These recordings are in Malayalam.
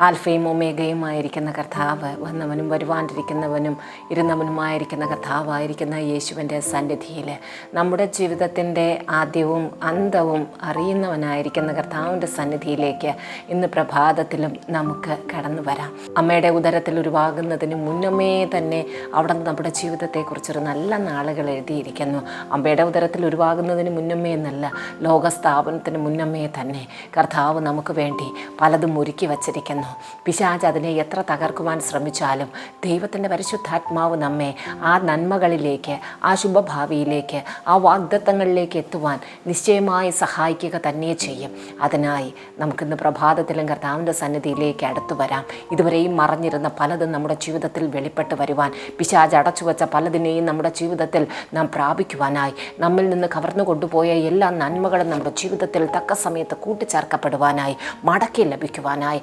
ആൽഫയും ഒമേഗയുമായിരിക്കുന്ന കർത്താവ് വന്നവനും വരുവാണ്ടിരിക്കുന്നവനും ഇരുന്നവനുമായിരിക്കുന്ന കർത്താവായിരിക്കുന്ന യേശുവിന്റെ സന്നിധിയിൽ നമ്മുടെ ജീവിതത്തിന്റെ ആദ്യവും അന്തവും അറിയുന്നവനായിരിക്കുന്ന കർത്താവിന്റെ സന്നിധിയിലേക്ക് ഇന്ന് പ്രഭാതത്തിലും നമുക്ക് കടന്നു വരാം. അമ്മയുടെ ഉദരത്തിൽ ഉരുവാകുന്നതിന് മുന്നമേ തന്നെ അവിടെ നമ്മുടെ ജീവിതത്തെക്കുറിച്ചൊരു നല്ല നാളുകൾ എഴുതിയിരിക്കുന്നു. അമ്മയുടെ ഉദരത്തിൽ ഉരുവാകുന്നതിന് മുന്നമേ എന്നല്ല ലോകസ്ഥാപനത്തിന് മുന്നമേ തന്നെ കർത്താവ് നമുക്ക് വേണ്ടി പലതും ഒരുക്കി വച്ചിരിക്കുന്നു. പിശാജ് അതിനെ എത്ര തകർക്കുവാൻ ശ്രമിച്ചാലും ദൈവത്തിന്റെ പരിശുദ്ധാത്മാവ് നമ്മെ ആ നന്മകളിലേക്ക് ആ ശുഭഭാവിയിലേക്ക് ആ വാഗ്ദത്തങ്ങളിലേക്ക് എത്തുവാൻ നിശ്ചയമായി സഹായിക്കുക തന്നെ ചെയ്യും. അതിനായി നമുക്കിന്ന് പ്രഭാതത്തിലും കർത്താവിന്റെ സന്നിധിയിലേക്ക് അടുത്തു വരാം. ഇതുവരെയും മറഞ്ഞിരുന്ന പലതും നമ്മുടെ ജീവിതത്തിൽ വെളിപ്പെട്ട് വരുവാൻ പിശാജ് അടച്ചു വച്ച പലതിനെയും നമ്മുടെ ജീവിതത്തിൽ നാം പ്രാപിക്കുവാനായി നമ്മിൽ നിന്ന് കവർന്നു കൊണ്ടുപോയ എല്ലാ നന്മകളും നമ്മുടെ ജീവിതത്തിൽ തക്ക സമയത്ത് കൂട്ടിച്ചേർക്കപ്പെടുവാനായി മടക്കി ലഭിക്കുവാനായി.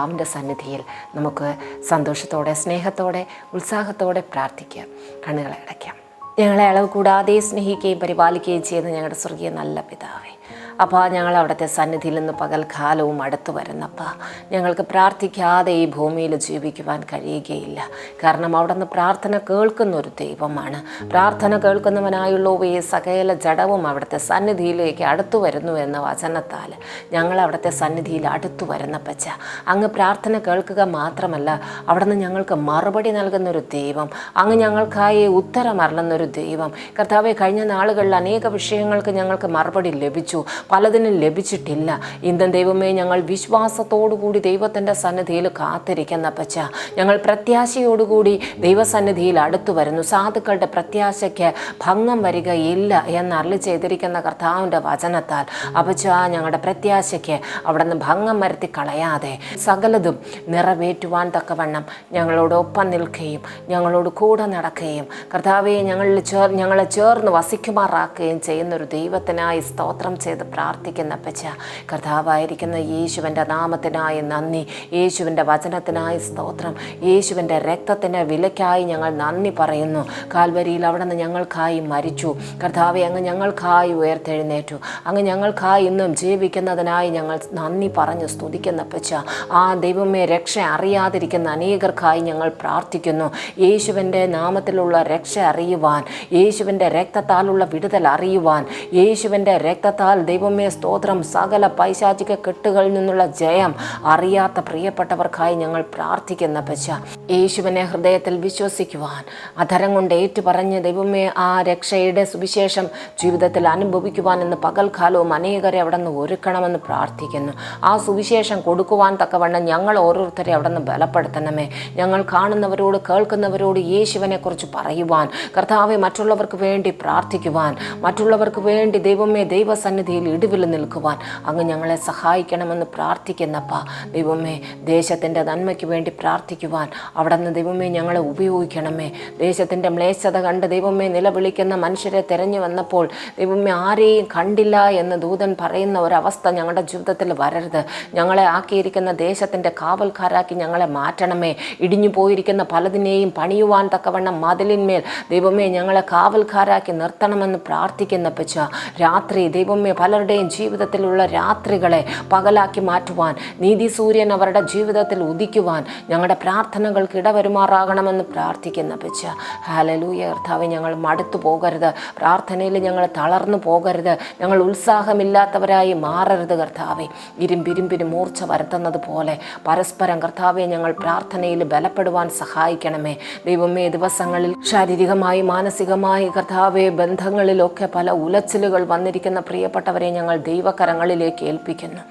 കർത്താവിന്റെ സന്നിധിയിൽ നമുക്ക് സന്തോഷത്തോടെ സ്നേഹത്തോടെ ഉത്സാഹത്തോടെ പ്രാർത്ഥിക്കാം. കണ്ണുകളെ അടയ്ക്കാം. ഞങ്ങളെ അളവ് കൂടാതെ സ്നേഹിക്കുകയും പരിപാലിക്കുകയും ചെയ്യുന്ന ഞങ്ങളുടെ സ്വർഗീയ നല്ല പിതാവേ അപ്പോൾ ഞങ്ങൾ അവിടുത്തെ സന്നിധിയിൽ നിന്ന് പകൽക്കാലവും അടുത്തു വരുന്നപ്പാ. ഞങ്ങൾക്ക് പ്രാർത്ഥിക്കാതെ ഈ ഭൂമിയിൽ ജീവിക്കുവാൻ കഴിയുകയില്ല. കാരണം അവിടെ നിന്ന് പ്രാർത്ഥന കേൾക്കുന്ന ഒരു ദൈവമാണ്. പ്രാർത്ഥന കേൾക്കുന്നവനായുള്ള ഈ സകല ജഡവും അവിടുത്തെ സന്നിധിയിലേക്ക് അടുത്തു വരുന്നു എന്ന വചനത്താൽ ഞങ്ങൾ അവിടുത്തെ സന്നിധിയിൽ അടുത്തു വരുന്നപ്പച്ച അങ്ങ് പ്രാർത്ഥന കേൾക്കുക മാത്രമല്ല അവിടെ നിന്ന് ഞങ്ങൾക്ക് മറുപടി നൽകുന്നൊരു ദൈവം അങ്ങ് ഞങ്ങൾക്കായി ഉത്തരം അരുളുന്നൊരു ദൈവം. കർത്താവെ കഴിഞ്ഞ നാളുകളിൽ അനേക വിഷയങ്ങൾക്ക് ഞങ്ങൾക്ക് മറുപടി ലഭിച്ചു. പലതിനും ലഭിച്ചിട്ടില്ല. ഇന്നും ദൈവമേ ഞങ്ങൾ വിശ്വാസത്തോടുകൂടി ദൈവത്തിന്റെ സന്നിധിയിൽ കാത്തിരിക്കുന്ന പച്ച ഞങ്ങൾ പ്രത്യാശയോടുകൂടി ദൈവസന്നിധിയിൽ അടുത്തു വരുന്നു. സാധുക്കളുടെ പ്രത്യാശയ്ക്ക് ഭംഗം വരികയില്ല എന്ന് അരളി ചെയ്തിരിക്കുന്ന കർത്താവിന്റെ വചനത്താൽ അപച്ച ഞങ്ങളുടെ പ്രത്യാശയ്ക്ക് അവിടെ നിന്ന് ഭംഗം വരുത്തി കളയാതെ സകലതും നിറവേറ്റുവാൻ തക്കവണ്ണം ഞങ്ങളോടൊപ്പം നിൽക്കുകയും ഞങ്ങളോട് കൂടെ നടക്കുകയും കർത്താവെ ഞങ്ങളിൽ ചേർ ഞങ്ങളെ ചേർന്ന് വസിക്കുമാറാക്കുകയും ചെയ്യുന്നൊരു ദൈവത്തിനായി സ്തോത്രം ചെയ്ത് പ്രാർത്ഥിക്കുന്ന പച്ച കർത്താവായിരിക്കുന്ന യേശുവിന്റെ നാമത്തിനായി നന്ദി. യേശുവിന്റെ വചനത്തിനായി സ്തോത്രം. യേശുവിന്റെ രക്തത്തിന്റെ വിലയ്ക്കായി ഞങ്ങൾ നന്ദി പറയുന്നു. കാൽവരിയിൽ അവിടെ നിന്ന് ഞങ്ങൾക്കായി മരിച്ചു. കർത്താവെ അങ്ങ് ഞങ്ങൾക്കായി ഉയർത്തെഴുന്നേറ്റു. അങ്ങ് ഞങ്ങൾക്കായി ഇന്നും ജീവിക്കുന്നതിനായി ഞങ്ങൾ നന്ദി പറഞ്ഞ് സ്തുതിക്കുന്ന പച്ച ആ ദൈവമേ രക്ഷ അറിയാതിരിക്കുന്ന അനേകർക്കായി ഞങ്ങൾ പ്രാർത്ഥിക്കുന്നു. യേശുവിന്റെ നാമത്തിലുള്ള രക്ഷ അറിയുവാൻ യേശുവിന്റെ രക്തത്താലുള്ള വിടുതൽ അറിയുവാൻ യേശുവിന്റെ രക്തത്താൽ ദൈവമേ സ്തോത്രം. സകല പൈശാചിക കെട്ടുകളിൽ നിന്നുള്ള ജയം അറിയാത്ത പ്രിയപ്പെട്ടവർക്കായി ഞങ്ങൾ പ്രാർത്ഥിക്കുന്ന പശ. യേശുവിനെ ഹൃദയത്തിൽ വിശ്വസിക്കുവാൻ അധരം കൊണ്ട് ഏറ്റുപറഞ്ഞ് ദൈവമേ ആ രക്ഷയുടെ സുവിശേഷം ജീവിതത്തിൽ അനുഭവിക്കുവാൻ എന്ന് പകൽക്കാലവും അനേകരെ അവിടെ നിന്ന് ഒരുക്കണമെന്ന് പ്രാർത്ഥിക്കുന്നു. ആ സുവിശേഷം കൊടുക്കുവാൻ തക്കവണ്ണം ഞങ്ങൾ ഓരോരുത്തരെ അവിടെ നിന്ന് ബലപ്പെടുത്തണമേ. ഞങ്ങൾ കാണുന്നവരോട് കേൾക്കുന്നവരോട് യേശുവിനെ കുറിച്ച് പറയുവാൻ കർത്താവെ മറ്റുള്ളവർക്ക് വേണ്ടി പ്രാർത്ഥിക്കുവാൻ മറ്റുള്ളവർക്ക് വേണ്ടി ദൈവമേ ദൈവസന്നിധിയിൽ ഇടിവിൽ നിൽക്കുവാൻ അങ്ങ് ഞങ്ങളെ സഹായിക്കണമെന്ന് പ്രാർത്ഥിക്കുന്നപ്പ. ദൈവമേ ദേശത്തിന്റെ നന്മയ്ക്ക് വേണ്ടി പ്രാർത്ഥിക്കുവാൻ അവിടെ നിന്ന് ദൈവമേ ഞങ്ങളെ ഉപയോഗിക്കണമേ. ദേശത്തിന്റെ മ്ലേച്ഛത കണ്ട് ദൈവമേ നിലവിളിക്കുന്ന മനുഷ്യരെ തിരഞ്ഞു വന്നപ്പോൾ ദൈവമേ ആരെയും കണ്ടില്ല എന്ന് ദൂതൻ പറയുന്ന ഒരവസ്ഥ ഞങ്ങളുടെ ജീവിതത്തിൽ വരരുത്. ഞങ്ങളെ ആക്കിയിരിക്കുന്ന ദേശത്തിന്റെ കാവൽക്കാരാക്കി ഞങ്ങളെ മാറ്റണമേ. ഇടിഞ്ഞു പോയിരിക്കുന്ന പലതിനെയും പണിയുവാൻ തക്കവണ്ണം മതിലിന്മേൽ ദൈവമേ ഞങ്ങളെ കാവൽക്കാരാക്കി നിർത്തണമെന്ന് പ്രാർത്ഥിക്കുന്ന പച്ച രാത്രി ദൈവമേ പലരുടെയും ജീവിതത്തിലുള്ള രാത്രികളെ പകലാക്കി മാറ്റുവാൻ നീതി സൂര്യൻ അവരുടെ ജീവിതത്തിൽ ഉദിക്കുവാൻ ഞങ്ങളുടെ പ്രാർത്ഥനകൾക്ക് ഇടവരുമാറാകണമെന്ന് പ്രാർത്ഥിക്കുന്ന പിച്ച ഹാലലൂയ കർത്താവ് ഞങ്ങൾ മടുത്തു പോകരുത്. പ്രാർത്ഥനയിൽ ഞങ്ങൾ തളർന്നു പോകരുത്. ഞങ്ങൾ ഉത്സാഹമില്ലാത്തവരായി മാറരുത് കർത്താവെ. ഇരുമ്പിരുമ്പിന് മൂർച്ച വരുത്തുന്നത് പോലെ പരസ്പരം കർത്താവെ ഞങ്ങൾ പ്രാർത്ഥനയിൽ ബലപ്പെടുവാൻ സഹായിക്കണമേ. ദൈവമേ ദിവസങ്ങളിൽ ശാരീരികമായി മാനസികമായി കർത്താവെ ബന്ധങ്ങളിലൊക്കെ പല ഉലച്ചിലുകൾ വന്നിരിക്കുന്ന പ്രിയപ്പെട്ടവരെ ഞങ്ങൾ ദൈവകരങ്ങളിലേക്ക് ഏൽപ്പിക്കുന്നു.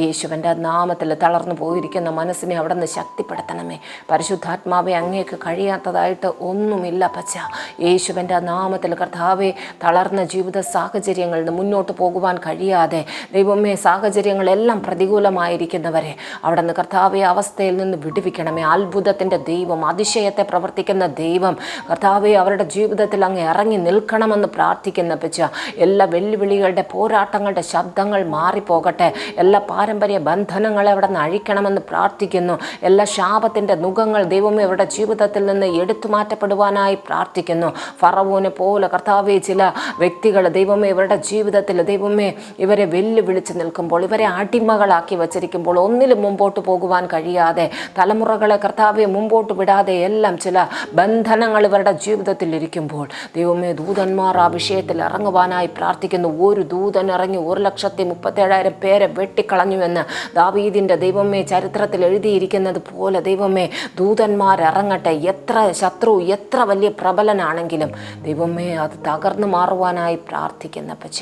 യേശുവിന്റെ നാമത്തിൽ തളർന്നു പോയിരിക്കുന്ന മനസ്സിനെ അവിടെ നിന്ന് ശക്തിപ്പെടുത്തണമേ. പരിശുദ്ധാത്മാവെ അങ്ങേക്ക് കഴിയാത്തതായിട്ട് ഒന്നുമില്ല പച്ച യേശുവിന്റെ നാമത്തിൽ കർത്താവെ തളർന്ന ജീവിത സാഹചര്യങ്ങളിൽ നിന്ന് മുന്നോട്ട് പോകുവാൻ കഴിയാതെ ദൈവമേ സാഹചര്യങ്ങളെല്ലാം പ്രതികൂലമായിരിക്കുന്നവരെ അവിടെ നിന്ന് കർത്താവെ അവസ്ഥയിൽ നിന്ന് വിടുവിക്കണമേ. അത്ഭുതത്തിന്റെ ദൈവം അതിശയത്തെ പ്രവർത്തിക്കുന്ന ദൈവം കർത്താവെ അവരുടെ ജീവിതത്തിൽ അങ്ങ് ഇറങ്ങി നിൽക്കണമെന്ന് പ്രാർത്ഥിക്കുന്ന പച്ച എല്ലാ വെല്ലുവിളികളുടെ പോരാട്ടങ്ങൾ തലമുറകളുടെ ശബ്ദങ്ങൾ മാറിപ്പോകട്ടെ. എല്ലാ പാരമ്പര്യ ബന്ധനങ്ങളെ അവിടെ നിന്ന് അഴിക്കണമെന്ന് പ്രാർത്ഥിക്കുന്നു. എല്ലാ ശാപത്തിന്റെ നുഖങ്ങൾ ദൈവം ഇവരുടെ ജീവിതത്തിൽ നിന്ന് എടുത്തു മാറ്റപ്പെടുവാനായി പ്രാർത്ഥിക്കുന്നു. ഫറവൂനെ പോലെ കർത്താവെ ചില വ്യക്തികൾ ദൈവമേ ഇവരുടെ ജീവിതത്തിൽ ദൈവമേ ഇവരെ വെല്ലുവിളിച്ച് നിൽക്കുമ്പോൾ ഇവരെ അടിമകളാക്കി വച്ചിരിക്കുമ്പോൾ ഒന്നിലും മുമ്പോട്ട് പോകുവാൻ കഴിയാതെ തലമുറകളെ കർത്താവെ മുമ്പോട്ട് വിടാതെ എല്ലാം ചില ബന്ധനങ്ങൾ ഇവരുടെ ജീവിതത്തിൽ ഇരിക്കുമ്പോൾ ദൈവമേ ദൂതന്മാർ ആ വിഷയത്തിൽ ഇറങ്ങുവാനായി പ്രാർത്ഥിക്കുന്നു. ഒരു ദൂതൻ ഇറങ്ങി ഒരു ലക്ഷത്തി മുപ്പത്തേഴായിരം പേരെ വെട്ടിക്കളഞ്ഞുവെന്ന് ദാവീദിന്റെ ദൈവമേ ചരിത്രത്തിൽ എഴുതിയിരിക്കുന്നത് പോലെ ദൈവമേ ദൂതന്മാരിറങ്ങട്ടെ എത്ര ശത്രു എത്ര വലിയ പ്രബലനാണെങ്കിലും ദൈവമേ അത് തകർന്നു മാറുവാനായി പ്രാർത്ഥിക്കുന്ന പക്ഷ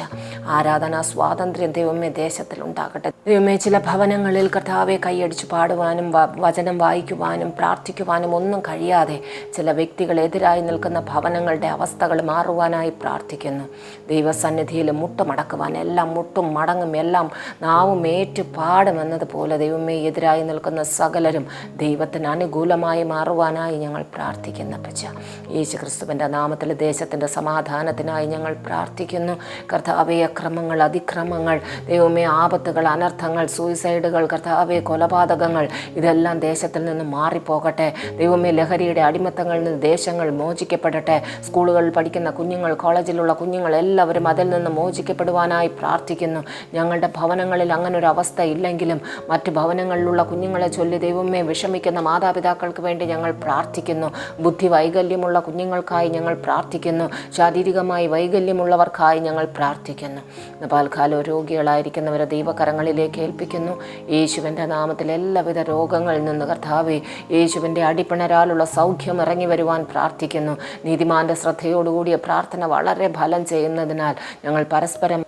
ആരാധനാ സ്വാതന്ത്ര്യം ദൈവമേ ദേശത്തിൽ ഉണ്ടാകട്ടെ. ദൈവമേ ചില ഭവനങ്ങളിൽ കർത്താവെ കൈയടിച്ച് പാടുവാനും വചനം വായിക്കുവാനും പ്രാർത്ഥിക്കുവാനും ഒന്നും കഴിയാതെ ചില വ്യക്തികൾ വ്യക്തികളെതിരായി നിൽക്കുന്ന ഭവനങ്ങളുടെ അവസ്ഥകൾ മാറുവാനായി പ്രാർത്ഥിക്കുന്നു. ദൈവസന്നിധിയിൽ മുട്ടുമടക്കുവാൻ എല്ലാം മുട്ടും മടങ്ങും എല്ലാം നാവും ഏറ്റു പാടുമെന്നതുപോലെ ദൈവമേ എതിരായി നിൽക്കുന്ന സകലരും ദൈവത്തിന് അനുകൂലമായി മാറുവാനായി ഞങ്ങൾ പ്രാർത്ഥിക്കുന്ന പച്ച യേശു ക്രിസ്തുവിന്റെ നാമത്തിൽ ദേശത്തിന്റെ സമാധാനത്തിനായി ഞങ്ങൾ പ്രാർത്ഥിക്കുന്നു. കർത്താവെ അക്രമങ്ങൾ അതിക്രമങ്ങൾ ദൈവമേ ആപത്തുകൾ അനർത്ഥങ്ങൾ സൂയിസൈഡുകൾ കർത്താവെ കൊലപാതകങ്ങൾ ഇതെല്ലാം ദേശത്തിൽ നിന്ന് മാറിപ്പോകട്ടെ. ദൈവമേ ലഹരിയുടെ അടിമത്തങ്ങളിൽ നിന്ന് ദേശങ്ങൾ മോചിക്കപ്പെടട്ടെ. സ്കൂളുകളിൽ പഠിക്കുന്ന കുഞ്ഞുങ്ങൾ കോളേജിലുള്ള കുഞ്ഞുങ്ങൾ എല്ലാവരും അതിൽ നിന്ന് മോചിക്കപ്പെടുവാനായി പ്രാർത്ഥിക്കുന്നു. ഞങ്ങളുടെ ഭവനങ്ങളിൽ അങ്ങനെ ഒരു അവസ്ഥ ഇല്ലെങ്കിലും മറ്റ് ഭവനങ്ങളിലുള്ള കുഞ്ഞുങ്ങളെ ചൊല്ലി ദൈവമേ വിഷമിക്കുന്ന മാതാപിതാക്കൾക്ക് വേണ്ടി ഞങ്ങൾ പ്രാർത്ഥിക്കുന്നു. ബുദ്ധി വൈകല്യമുള്ള കുഞ്ഞുങ്ങൾക്കായി ഞങ്ങൾ പ്രാർത്ഥിക്കുന്നു. ശാരീരികമായി വൈകല്യമുള്ളവർക്കായി ഞങ്ങൾ പ്രാർത്ഥിക്കുന്നു. പാൽക്കാല രോഗികളായിരിക്കുന്നവരെ ദൈവകരങ്ങളിലേക്ക് ഏൽപ്പിക്കുന്നു. യേശുവിന്റെ നാമത്തിൽ എല്ലാവിധ രോഗങ്ങളിൽ നിന്ന് കർത്താവെ യേശുവിന്റെ അടിപ്പിണരാലുള്ള സൗഖ്യം ഇറങ്ങി വരുവാൻ പ്രാർത്ഥിക്കുന്നു. നീതിമാന്റെ ശ്രദ്ധയോടുകൂടിയ പ്രാർത്ഥന വളരെ ഫലം ചെയ്യുന്നതിനാൽ ഞങ്ങൾ പരസ്പരം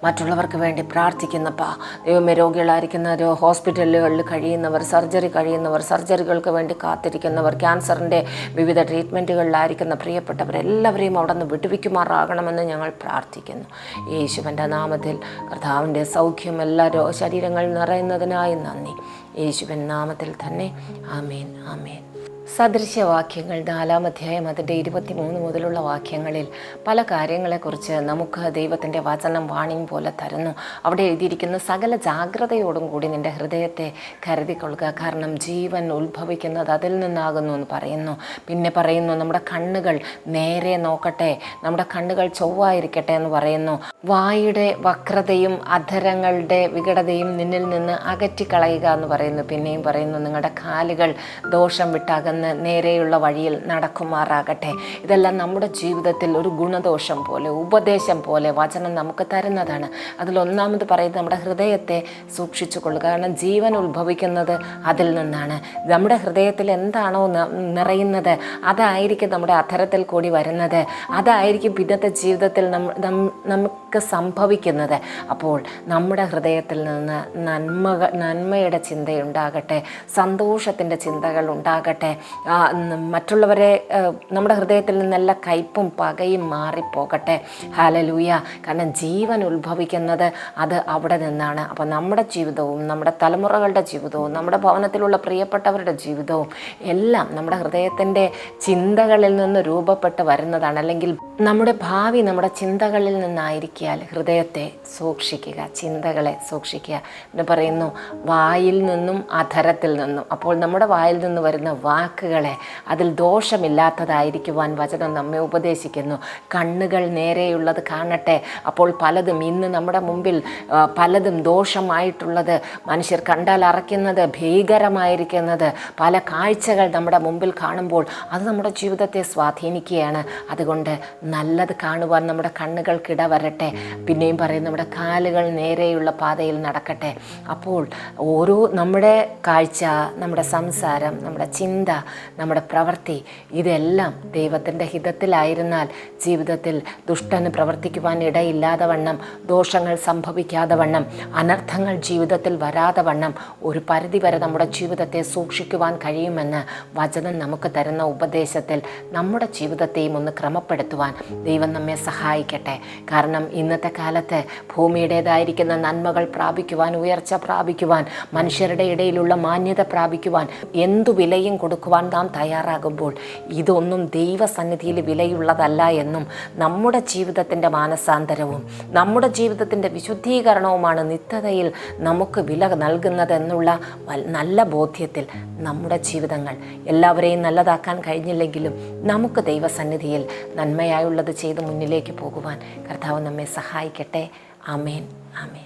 മറ്റുള്ളവർക്ക് വേണ്ടി പ്രാർത്ഥിക്കുന്നപ്പാ ദൈവമേ രോഗികളായിരിക്കുന്ന ഹോസ്പിറ്റലുകളിൽ കഴിയുന്നവർ സർജറി കഴിയുന്നവർ സർജറികൾക്ക് വേണ്ടി കാത്തിരിക്കുന്നവർ ക്യാൻസറിന്റെ വിവിധ ട്രീറ്റ്മെന്റുകളിലായിരിക്കുന്ന പ്രിയപ്പെട്ടവരെല്ലാവരെയും അവിടെ നിന്ന് വിടുവിക്കുമാറാകണമെന്ന് ഞങ്ങൾ പ്രാർത്ഥിക്കുന്നു. യേശുവിന്റെ നാമത്തിൽ കർത്താവിന്റെ സൗഖ്യം എല്ലാ രോ ശരീരങ്ങളിൽ നിറയുന്നതിനായി നന്ദി. യേശുവിൻ നാമത്തിൽ തന്നെ. ആമേൻ ആമേൻ. സദൃശ്യവാക്യങ്ങൾ നാലാം അധ്യായം അതിന്റെ ഇരുപത്തിമൂന്ന് മുതലുള്ള വാക്യങ്ങളിൽ പല കാര്യങ്ങളെക്കുറിച്ച് നമുക്ക് ദൈവത്തിന്റെ വചനം വാണിയും പോലെ തരുന്നു. അവിടെ എഴുതിയിരിക്കുന്ന സകല ജാഗ്രതയോടും കൂടി നിന്റെ ഹൃദയത്തെ കരുതിക്കൊള്ളുക. കാരണം ജീവൻ ഉത്ഭവിക്കുന്നത് അതിൽ നിന്നാകുന്നു എന്ന് പറയുന്നു. പിന്നെ പറയുന്നു നമ്മുടെ കണ്ണുകൾ നേരെ നോക്കട്ടെ. നമ്മുടെ കണ്ണുകൾ ചൊവ്വായിരിക്കട്ടെ എന്ന് പറയുന്നു. വായുടെ വക്രതയും അധരങ്ങളുടെ വികടതയും നിന്നിൽ നിന്ന് അകറ്റിക്കളയുക എന്ന് പറയുന്നു. പിന്നെയും പറയുന്നു നിങ്ങളുടെ കാലുകൾ ദോഷം വിട്ടകന്ന്. നേരെയുള്ള വഴിയിൽ നടക്കുമാറാകട്ടെ. ഇതെല്ലാം നമ്മുടെ ജീവിതത്തിൽ ഒരു ഗുണദോഷം പോലെ ഉപദേശം പോലെ വചനം നമുക്ക് തരുന്നതാണ്. അതിലൊന്നാമത് പറയുന്നത് നമ്മുടെ ഹൃദയത്തെ സൂക്ഷിച്ചു കൊള്ളുക. കാരണം ജീവൻ ഉത്ഭവിക്കുന്നത് അതിൽ നിന്നാണ്. നമ്മുടെ ഹൃദയത്തിൽ എന്താണോ നിറയുന്നത് അതായിരിക്കും നമ്മുടെ അധരത്തിൽ കൂടി വരുന്നത്. അതായിരിക്കും പിന്നത്തെ ജീവിതത്തിൽ നമുക്ക് സംഭവിക്കുന്നത്. അപ്പോൾ നമ്മുടെ ഹൃദയത്തിൽ നിന്ന് നന്മ നന്മയുടെ ചിന്തയുണ്ടാകട്ടെ സന്തോഷത്തിന്റെ ചിന്തകൾ ഉണ്ടാകട്ടെ. മറ്റുള്ളവരെ നമ്മുടെ ഹൃദയത്തിൽ നിന്നല്ല കയ്പും പകയും മാറിപ്പോകട്ടെ. ഹാലലൂയ കാരണം ജീവൻ ഉത്ഭവിക്കുന്നത് അത് അവിടെ നിന്നാണ്. അപ്പോൾ നമ്മുടെ ജീവിതവും നമ്മുടെ തലമുറകളുടെ ജീവിതവും നമ്മുടെ ഭവനത്തിലുള്ള പ്രിയപ്പെട്ടവരുടെ ജീവിതവും എല്ലാം നമ്മുടെ ഹൃദയത്തിന്റെ ചിന്തകളിൽ നിന്ന് രൂപപ്പെട്ട് വരുന്നതാണ്. അല്ലെങ്കിൽ നമ്മുടെ ഭാവി നമ്മുടെ ചിന്തകളിൽ നിന്നായിരിക്കാൽ ഹൃദയത്തെ സൂക്ഷിക്കുക ചിന്തകളെ സൂക്ഷിക്കുക എന്ന് പറയുന്നു. വായിൽ നിന്നും അധരത്തിൽ നിന്നും. അപ്പോൾ നമ്മുടെ വായിൽ നിന്ന് വരുന്ന വാക്കുകളെ. അതിൽ ദോഷമില്ലാത്തതായിരിക്കുവാൻ വചനം നമ്മെ ഉപദേശിക്കുന്നു. കണ്ണുകൾ നേരെയുള്ളത് കാണട്ടെ. അപ്പോൾ പലതും ഇന്ന് നമ്മുടെ മുമ്പിൽ പലതും ദോഷമായിട്ടുള്ളത് മനുഷ്യർ കണ്ടാൽ അറയ്ക്കുന്നത് ഭീകരമായിരിക്കുന്നത്. പല കാഴ്ചകൾ നമ്മുടെ മുമ്പിൽ കാണുമ്പോൾ അത് നമ്മുടെ ജീവിതത്തെ സ്വാധീനിക്കുകയാണ്. അതുകൊണ്ട് നല്ലത് കാണുവാൻ നമ്മുടെ കണ്ണുകൾക്കിട വരട്ടെ. പിന്നെയും പറയും നമ്മുടെ കാലുകൾ നേരെയുള്ള പാതയിൽ നടക്കട്ടെ. അപ്പോൾ ഓരോ നമ്മുടെ കാഴ്ച നമ്മുടെ സംസാരം നമ്മുടെ ചിന്ത നമ്മുടെ പ്രവൃത്തി ഇതെല്ലാം ദൈവത്തിന്റെ ഹിതത്തിലായിരുന്നാൽ ജീവിതത്തിൽ ദുഷ്ടന് പ്രവർത്തിക്കുവാൻ ഇടയില്ലാതെ വണ്ണം ദോഷങ്ങൾ സംഭവിക്കാതെ വണ്ണം അനർത്ഥങ്ങൾ ജീവിതത്തിൽ വരാതെ വണ്ണം ഒരു പരിധിവരെ നമ്മുടെ ജീവിതത്തെ സൂക്ഷിക്കുവാൻ കഴിയുമെന്ന് വചനം നമുക്ക് തരുന്ന ഉപദേശത്തിൽ നമ്മുടെ ജീവിതത്തെയും ഒന്ന് ക്രമപ്പെടുത്തുവാൻ ദൈവം നമ്മെ സഹായിക്കട്ടെ. കാരണം ഇന്നത്തെ കാലത്ത് ഭൂമിയുടേതായിരിക്കുന്ന നന്മകൾ പ്രാപിക്കുവാൻ ഉയർച്ച പ്രാപിക്കുവാൻ മനുഷ്യരുടെ ഇടയിലുള്ള മാന്യത പ്രാപിക്കുവാൻ എന്തു വിലയും കൊടുക്കുവാൻ പോകുവാൻ നാം തയ്യാറാകുമ്പോൾ ഇതൊന്നും ദൈവസന്നിധിയിൽ വിലയുള്ളതല്ല എന്നും നമ്മുടെ ജീവിതത്തിന്റെ മാനസാന്തരവും നമ്മുടെ ജീവിതത്തിന്റെ വിശുദ്ധീകരണവുമാണ് നിത്യതയിൽ നമുക്ക് വില നൽകുന്നതെന്നുള്ള നല്ല ബോധ്യത്തിൽ നമ്മുടെ ജീവിതങ്ങൾ എല്ലാവരെയും നല്ലതാക്കാൻ കഴിഞ്ഞില്ലെങ്കിലും നമുക്ക് ദൈവസന്നിധിയിൽ നന്മയായുള്ളത് ചെയ്ത് മുന്നിലേക്ക് പോകുവാൻ കർത്താവ് നമ്മെ സഹായിക്കട്ടെ. ആമേൻ. ആമേൻ.